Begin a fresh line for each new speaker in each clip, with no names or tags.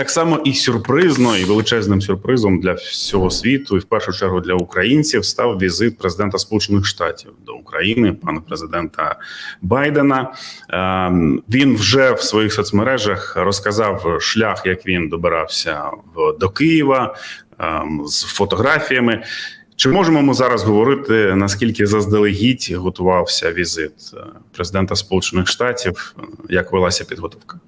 Так само і сюрпризно, і величезним сюрпризом для всього світу, і в першу чергу для українців, став візит президента Сполучених Штатів до України, пана президента Байдена. Ем, Він вже в своїх соцмережах розказав шлях, як він добирався до Києва ем, з фотографіями. Чи можемо ми зараз говорити наскільки заздалегідь готувався візит е, президента Сполучених Штатів? е, Як велася підготовка?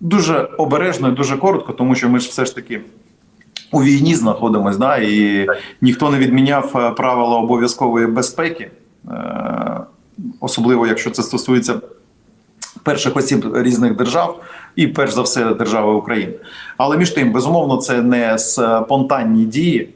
Е, Дуже обережно і дуже коротко, тому що ми ж все ж таки у війні знаходимось, да, і ніхто не відміняв е, правила обов'язкової безпеки, е, особливо якщо це стосується перших осіб різних держав, і перш за все держави України. Але між тим, безумовно, це не спонтанні дії.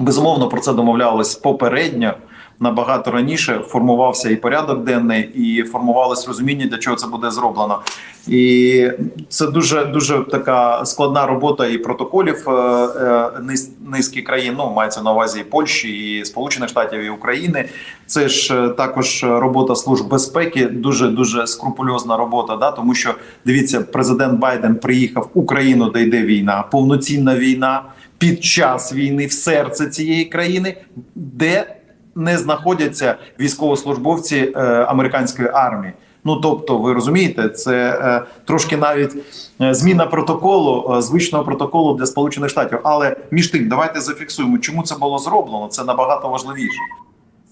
Безумовно, про це домовлялись попередньо. Набагато раніше формувався і порядок денний, і формувалось розуміння, для чого це буде зроблено. І це дуже дуже така складна робота і протоколів е, е, низ, низки країн. Ну мається на увазі і Польщі, і Сполучених Штатів, і України. Це ж е, також робота служб безпеки, дуже дуже скрупульозна робота. Да, тому що дивіться, президент Байден приїхав в Україну, де йде війна, повноцінна війна під час війни в серце цієї країни, де не знаходяться військовослужбовці е, американської армії. Ну тобто, ви розумієте, це е, трошки навіть е, зміна протоколу, е, звичного протоколу для Сполучених Штатів. Але між тим, давайте зафіксуємо, чому це було зроблено. Це набагато важливіше.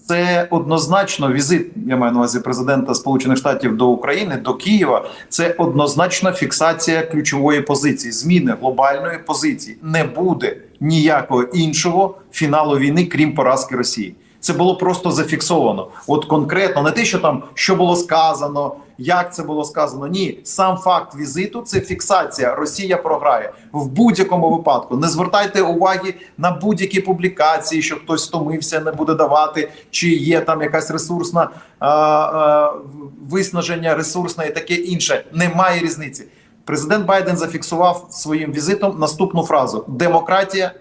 Це однозначно візит. Я маю на увазі президента Сполучених Штатів до України, до Києва. Це однозначна фіксація ключової позиції, зміни глобальної позиції. Не буде ніякого іншого фіналу війни, крім поразки Росії. Це було просто зафіксовано. От конкретно не те, що там що було сказано, як це було сказано. Ні, сам факт візиту це фіксація. Росія програє в будь-якому випадку. Не звертайте уваги на будь-які публікації, що хтось стомився, не буде давати, чи є там якась ресурсна а, а, виснаження, ресурсне і таке інше. Немає різниці. Президент Байден зафіксував своїм візитом наступну фразу: демократія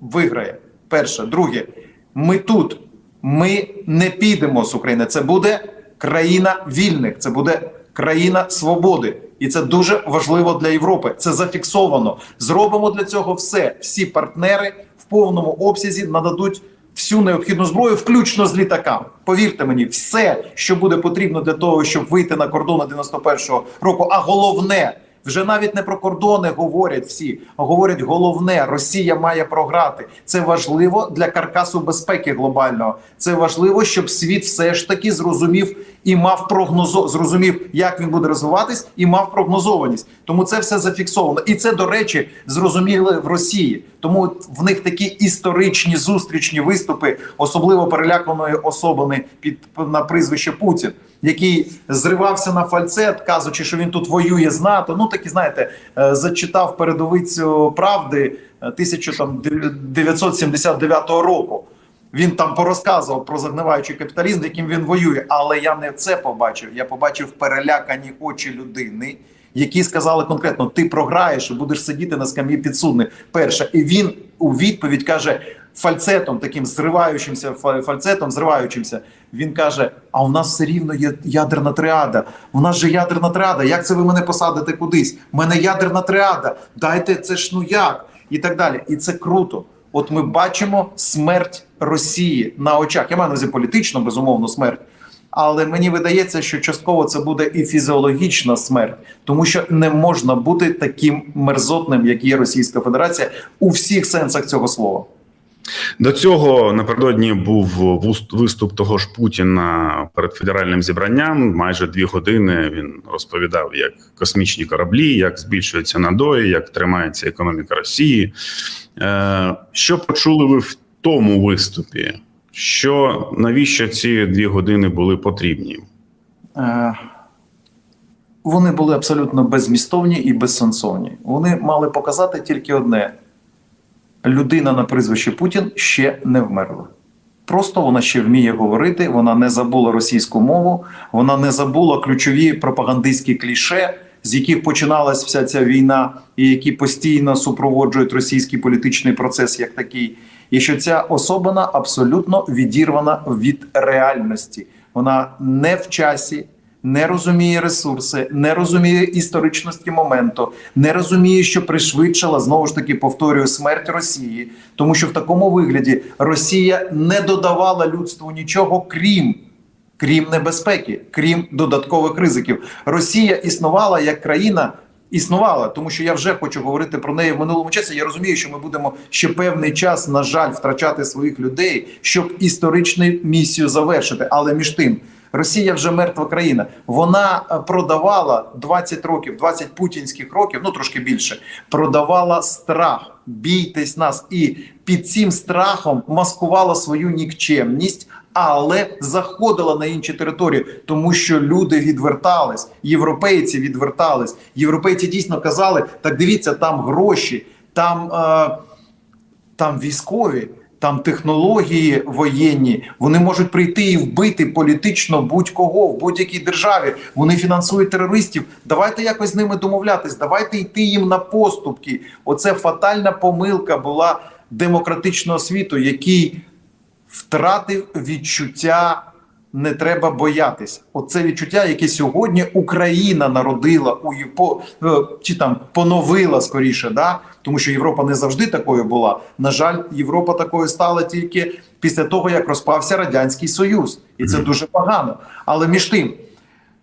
виграє. Перше, друге, ми тут. Ми не підемо з України. Це буде країна вільних, це буде країна свободи, і це дуже важливо для Європи. Це зафіксовано. Зробимо для цього все. Всі партнери в повному обсязі нададуть всю необхідну зброю, включно з літаками. Повірте мені, все, що буде потрібно для того, щоб вийти на кордони 91-го року. А головне. Вже навіть не про кордони говорять всі, а говорять головне: Росія має програти. Це важливо для каркасу безпеки глобального. Це важливо, щоб світ все ж таки зрозумів і мав прогнозо зрозумів, як він буде розвиватись, і мав прогнозованість. Тому це все зафіксовано. І це, до речі, зрозуміли в Росії. Тому в них такі історичні зустрічні виступи, особливо переляканої особини під на прізвище Путін який зривався на фальцет, кажучи, що він тут воює з НАТО. Ну такі знаєте, е, зачитав передовицю правди 1979 року. Він там порозказував про загниваючий капіталізм, яким він воює. Але я не це побачив. Я побачив перелякані очі людини, які сказали конкретно: ти програєш і будеш сидіти на скам'ї підсудних. Перше, і він у відповідь каже фальцетом, таким зриваючимся фальцетом, зриваючимся. Він каже: А у нас все рівно є ядерна триада. У нас же ядерна триада. Як це ви мене посадите кудись? У мене ядерна триада. Дайте це ж ну як і так далі. І це круто. От ми бачимо смерть Росії на очах. Я маю на увазі політично, безумовно, смерть. Але мені видається, що частково це буде і фізіологічна смерть, тому що не можна бути таким мерзотним, як є Російська Федерація, у всіх сенсах цього слова.
До цього напередодні був виступ того ж Путіна перед федеральним зібранням. Майже дві години він розповідав, як космічні кораблі, як збільшуються надої, як тримається економіка Росії. Е, Що почули ви в тому виступі? Що навіщо ці дві години були потрібні?
Е, Вони були абсолютно безмістовні і безсенсовні. Вони мали показати тільки одне: людина на прізвище Путін ще не вмерла. Просто вона ще вміє говорити, вона не забула російську мову, вона не забула ключові пропагандистські кліше, з яких починалась вся ця війна, і які постійно супроводжують російський політичний процес як такий. І що ця особина абсолютно відірвана від реальності. Вона не в часі, не розуміє ресурси, не розуміє історичності моменту, не розуміє, що пришвидшила знову ж таки повторюю смерть Росії, тому що в такому вигляді Росія не додавала людству нічого крім. Крім небезпеки, крім додаткових ризиків, Росія існувала як країна, існувала, тому що я вже хочу говорити про неї в минулому часі. Я розумію, що ми будемо ще певний час, на жаль, втрачати своїх людей, щоб історичну місію завершити. Але між тим, Росія вже мертва країна. Вона е, продавала 20 років, 20 путінських років, ну трошки більше, продавала страх. Бійтесь нас, і під цим страхом маскувала свою нікчемність, але заходила на інші території, тому що люди відвертались, європейці відвертались. Європейці дійсно казали: так дивіться, там гроші, там, е, там військові. Там технології воєнні, вони можуть прийти і вбити політично будь-кого в будь-якій державі. Вони фінансують терористів. Давайте якось з ними домовлятись. Давайте йти їм на поступки. Оце фатальна помилка була демократичного світу, який втратив відчуття. Не треба боятись. Оце відчуття, яке сьогодні Україна народила у Євпо е, чи там поновила скоріше, да тому що Європа не завжди такою була. На жаль, Європа такою стала тільки після того, як розпався радянський союз, і це дуже погано. Але між тим,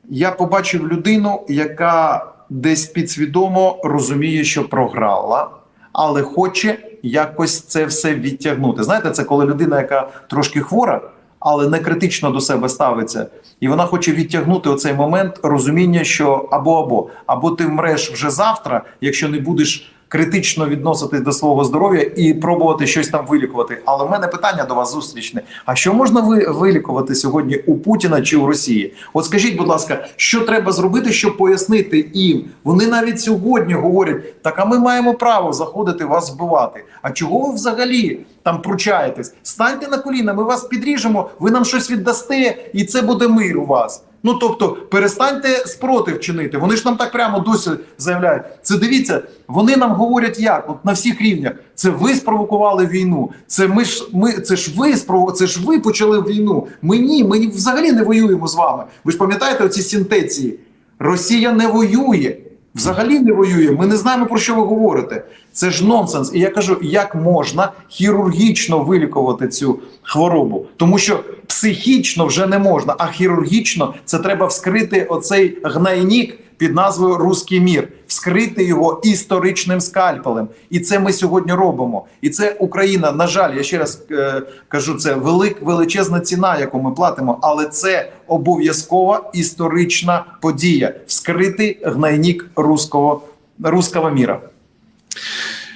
я побачив людину, яка десь підсвідомо розуміє, що програла, але хоче якось це все відтягнути. Знаєте, це коли людина, яка трошки хвора, але не критично до себе ставиться, і вона хоче відтягнути оцей момент розуміння, що або або або ти вмреш вже завтра, якщо не будеш критично відноситись до свого здоров'я і пробувати щось там вилікувати. Але в мене питання до вас зустрічне: а що можна ви вилікувати сьогодні у Путіна чи у Росії? От скажіть, будь ласка, що треба зробити, щоб пояснити їм? Вони навіть сьогодні говорять: так, а ми маємо право заходити вас вбивати. А чого ви взагалі там пручаєтесь? Станьте на коліна, ми вас підріжемо, ви нам щось віддасте, і це буде мир у вас. Ну тобто, перестаньте спротив чинити. Вони ж нам так прямо досі заявляють. Це дивіться, вони нам говорять як от на всіх рівнях. Це ви спровокували війну. Це ми ж ми це ж ви спрово, це ж ви почали війну. Ми ні, ми взагалі не воюємо з вами. Ви ж пам'ятаєте оці синтеції? Росія не воює. Взагалі не воює. Ми не знаємо про що ви говорите. Це ж нонсенс. І я кажу, як можна хірургічно вилікувати цю хворобу, тому що психічно вже не можна, а хірургічно це треба вскрити оцей гнайнік під назвою Руський мір, вскрити його історичним скальпелем. І це ми сьогодні робимо. І це Україна. На жаль, я ще раз е, кажу, це велик, величезна ціна, яку ми платимо, але це обов'язкова історична подія вскрити гнайнік руського, руського міра.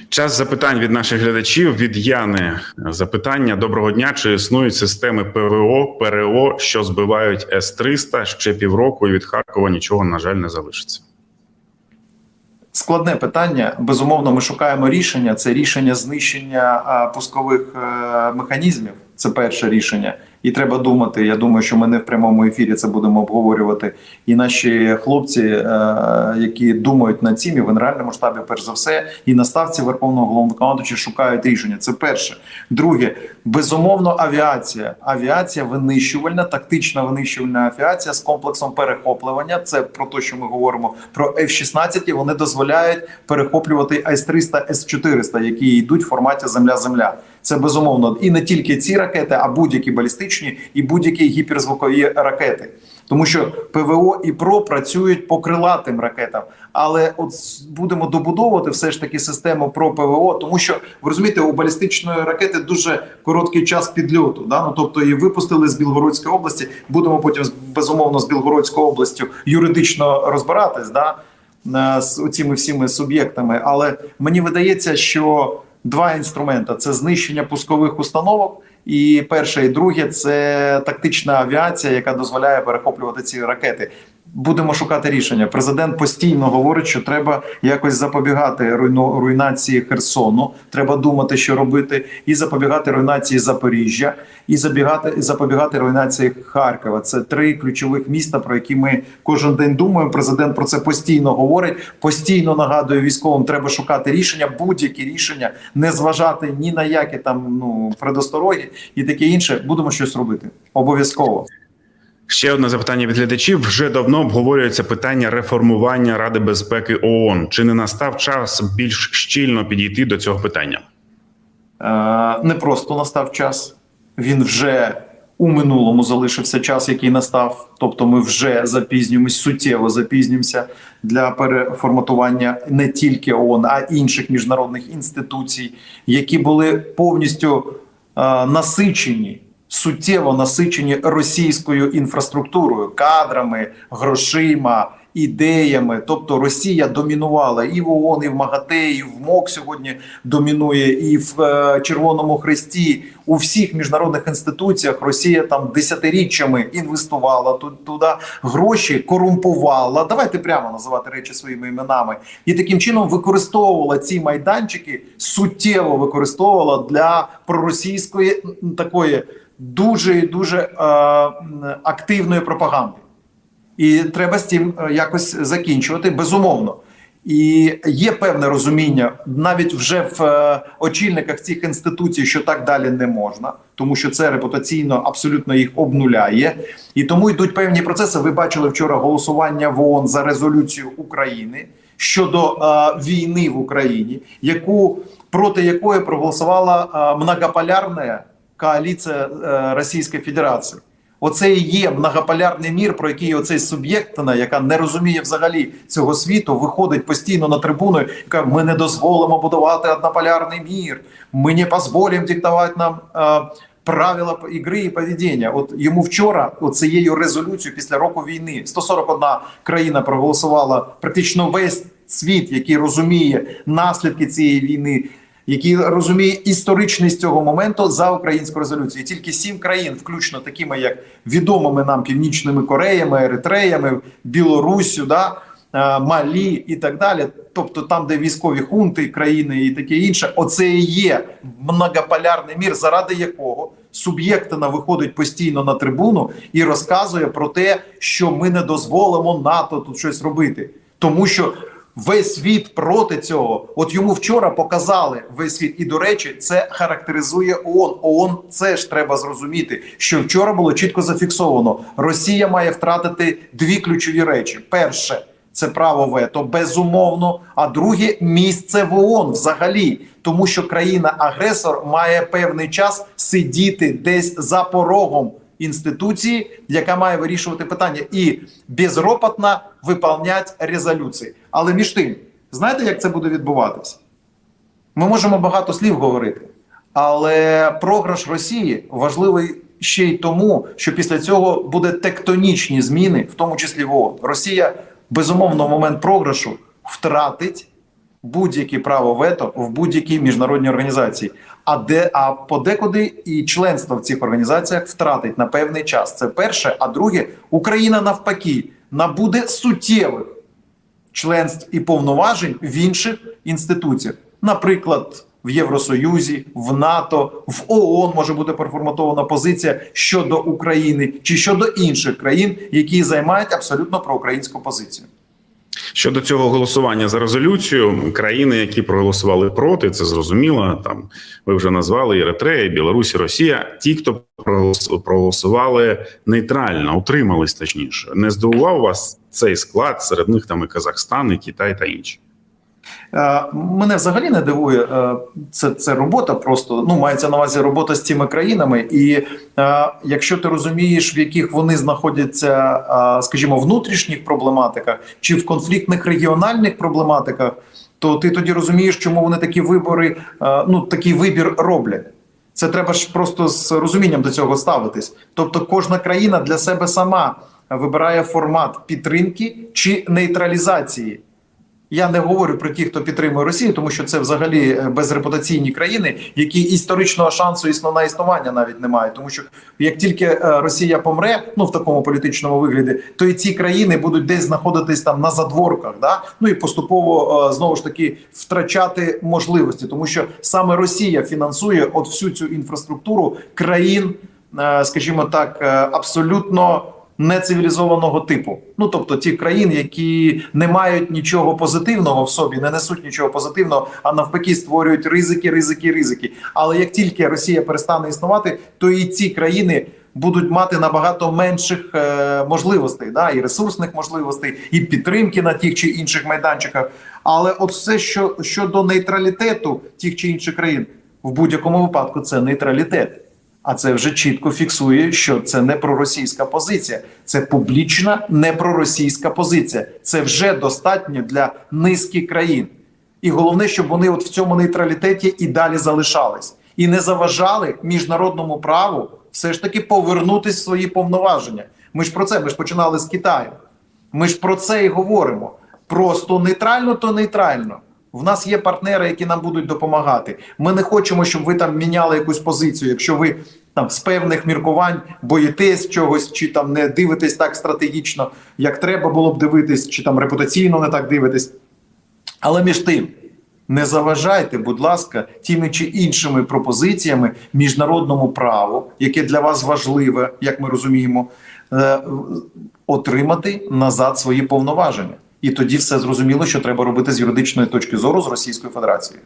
Час запитань від наших глядачів від Яни. Запитання доброго дня. Чи існують системи ПВО, ПРО, що збивають С-300 ще півроку, і від Харкова нічого на жаль не залишиться.
Складне питання. Безумовно, ми шукаємо рішення. Це рішення знищення пускових е, механізмів. Це перше рішення. І треба думати. Я думаю, що ми не в прямому ефірі це будемо обговорювати. І наші хлопці, е, які думають над цим і в генеральному штабі, перш за все, і на ставці Верховного головнокомандуюча шукають рішення. Це перше. Друге, безумовно, авіація. Авіація винищувальна, тактична винищувальна авіація з комплексом перехоплювання. Це про те, що ми говоримо про F-16. Вони дозволяють перехоплювати С-300, С-400, які йдуть в форматі Земля-Земля. Це безумовно і не тільки ці ракети, а будь-які балістичні і будь-які гіперзвукові ракети. Тому що ПВО і ПРО працюють по крилатим ракетам, але от будемо добудовувати все ж таки систему ПРО ПВО, тому що ви розумієте, у балістичної ракети дуже короткий час підльоту. Да? Ну тобто її випустили з Білгородської області. Будемо потім безумовно з Білгородською областю юридично розбиратись, да? з цими всіми суб'єктами. Але мені видається, що два інструменти: це знищення пускових установок. І перше, і друге це тактична авіація, яка дозволяє перехоплювати ці ракети. Будемо шукати рішення. Президент постійно говорить, що треба якось запобігати руйну, руйнації Херсону. Треба думати, що робити, і запобігати руйнації Запоріжжя, і забігати запобігати руйнації Харкова. Це три ключових міста, про які ми кожен день думаємо. Президент про це постійно говорить. Постійно нагадує військовим, треба шукати рішення, будь-які рішення, не зважати ні на які там ну предостороги і таке інше. Будемо щось робити обов'язково.
Ще одне запитання від глядачів. Вже давно обговорюється питання реформування Ради безпеки ООН. Чи не настав час більш щільно підійти до цього питання?
Е, не просто настав час, він вже у минулому залишився час, який настав. Тобто, ми вже запізнюємось, суттєво запізнюємося для переформатування не тільки ООН, а інших міжнародних інституцій, які були повністю е, насичені. Суттєво насичені російською інфраструктурою, кадрами, грошима, ідеями. Тобто Росія домінувала і в ООН, і в МАГАТЕ, і в МОК сьогодні домінує, і в е, Червоному Хресті. У всіх міжнародних інституціях Росія там десятиріччями інвестувала ту- туди гроші, корумпувала. Давайте прямо називати речі своїми іменами, і таким чином використовувала ці майданчики, суттєво використовувала для проросійської такої дуже і дуже е, активної пропаганди. І треба з цим е, якось закінчувати, безумовно. І є певне розуміння навіть вже в е, очільниках цих інституцій, що так далі не можна, тому що це репутаційно абсолютно їх обнуляє. І тому йдуть певні процеси. Ви бачили вчора голосування в ООН за резолюцію України щодо е, війни в Україні, яку проти якої проголосувала е, многополярна коаліція е, Російської Федерації. Оце і є многополярний мір, про який оцей суб'єктна, яка не розуміє взагалі цього світу, виходить постійно на трибуну, і каже, ми не дозволимо будувати однополярний мір, ми не дозволимо диктувати нам е, правила ігри і поведіння. От йому вчора, оцією резолюцією після року війни, 141 країна проголосувала практично весь світ, який розуміє наслідки цієї війни який розуміє історичність цього моменту за українську резолюцію. Тільки сім країн, включно такими як відомими нам північними Кореями, Еритреями, Білоруссю, да, е, Малі і так далі. Тобто там, де військові хунти, країни і таке інше, оце і є многополярний мір, заради якого суб'єктина виходить постійно на трибуну і розказує про те, що ми не дозволимо НАТО тут щось робити, тому що. Весь світ проти цього. От йому вчора показали весь світ. І до речі, це характеризує ООН. ООН це ж треба зрозуміти, що вчора було чітко зафіксовано. Росія має втратити дві ключові речі: перше це право вето, безумовно. А друге місце в ООН взагалі, тому що країна-агресор має певний час сидіти десь за порогом інституції, яка має вирішувати питання і безропотно виповнять резолюції. Але між тим, знаєте, як це буде відбуватися? Ми можемо багато слів говорити, але програш Росії важливий ще й тому, що після цього буде тектонічні зміни, в тому числі в ООН. Росія безумовно в момент програшу втратить будь-яке право вето в будь-якій міжнародній організації. А де а подекуди і членство в цих організаціях втратить на певний час. Це перше. А друге, Україна навпаки набуде суттєвих членств і повноважень в інших інституціях, наприклад. В Євросоюзі, в НАТО, в ООН може бути переформатована позиція щодо України чи щодо інших країн, які займають абсолютно проукраїнську позицію.
Щодо цього голосування за резолюцію, країни, які проголосували проти, це зрозуміло. Там ви вже назвали Еритрея, і Білорусь, Росія. Ті, хто проголос- проголосували нейтрально, утримались точніше. Не здивував вас цей склад серед них там і Казахстан, і Китай та інші.
Е, Мене взагалі не дивує е, це, це робота. Просто ну мається на увазі робота з цими країнами. І е, якщо ти розумієш, в яких вони знаходяться, скажімо, внутрішніх проблематиках чи в конфліктних регіональних проблематиках, то ти тоді розумієш, чому вони такі вибори, ну такий вибір роблять. Це треба ж просто з розумінням до цього ставитись. Тобто, кожна країна для себе сама вибирає формат підтримки чи нейтралізації. Я не говорю про ті, хто підтримує Росію, тому що це взагалі е, безрепутаційні країни, які історичного шансу на існування навіть не мають. Тому що як тільки е, Росія помре, ну в такому політичному вигляді, то і ці країни будуть десь знаходитись там на задворках, да ну і поступово е, знову ж таки втрачати можливості, тому що саме Росія фінансує от всю цю інфраструктуру країн, скажімо так, абсолютно нецивілізованого типу. Ну тобто ті країни, які не мають нічого позитивного в собі, не несуть нічого позитивного, а навпаки, створюють ризики, ризики, ризики. Але як тільки Росія перестане існувати, то і ці країни будуть мати набагато менших е, можливостей, да, і ресурсних можливостей, і підтримки на тих чи інших майданчиках. Але от все, що щодо нейтралітету тих чи інших країн, в будь-якому випадку це нейтралітет. А це вже чітко фіксує, що це не проросійська позиція, це публічна не проросійська позиція. Це вже достатньо для низки країн. І головне, щоб вони от в цьому нейтралітеті і далі залишались, і не заважали міжнародному праву все ж таки повернутись в свої повноваження. Ми ж про це ми ж починали з Китаю. Ми ж про це і говоримо. Просто нейтрально, то нейтрально. В нас є партнери, які нам будуть допомагати. Ми не хочемо, щоб ви там міняли якусь позицію. Якщо ви там з певних міркувань боїтесь чогось, чи там не дивитесь так стратегічно, як треба було б дивитись, чи там репутаційно не так дивитесь. Але між тим, не заважайте, будь ласка, тими чи іншими пропозиціями міжнародному праву, яке для вас важливе, як ми розуміємо, е, отримати назад свої повноваження. І тоді все зрозуміло, що треба робити з юридичної точки зору з Російською Федерацією.